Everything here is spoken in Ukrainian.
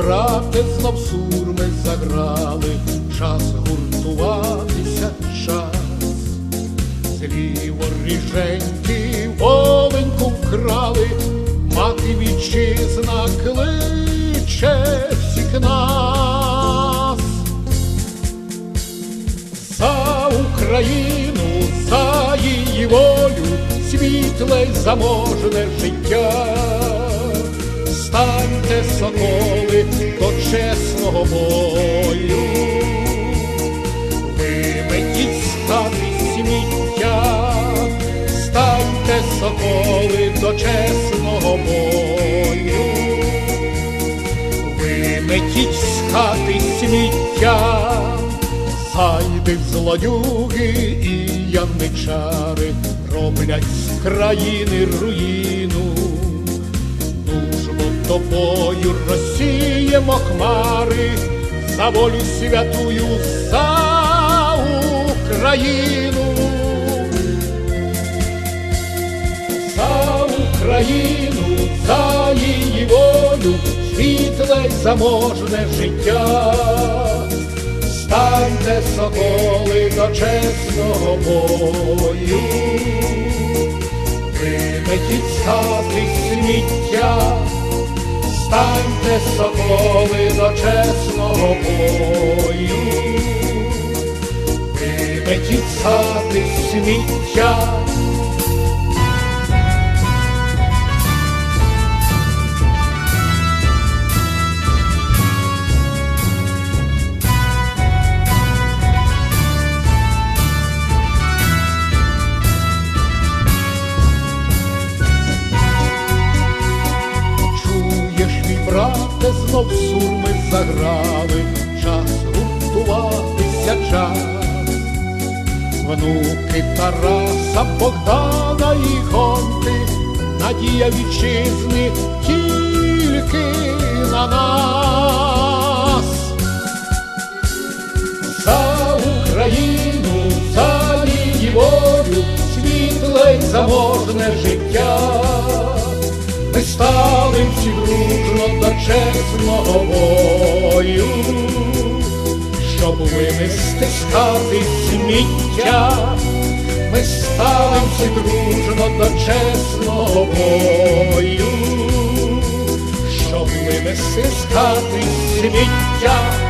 брате, знов сурми заграли, час гуртуватися, час. Злі воріженьки воленьку вкрали, мати вітчизна кличе всіх нас. За Україну, за її волю, світле заможне життя. Станьте, соколи, до чесного бою, виметіть з хати сміття, станьте, соколи, до чесного бою, виметіть з хати сміття. Зайди злодюги і яничари роблять з країни руїну. Тобою розсіємо хмари за волю святую за Україну. За Україну, за її волю, світле й заможне життя. Станьте, соколи, до чесного бою, виметіть з хати сміття, станьте, соколи, до чесного бою, виметіть сади сміття. Брате, знов сурми заграли, час гуртуватися час. Внуки Тараса, Богдана і Гонти, надія вітчизни тільки на нас. За Україну, за її волю, світле й заможне життя. Ми стали чесного бою, щоб винести стати сміття. Ми стали всі дружно до чесного бою, щоб винести з хати сміття.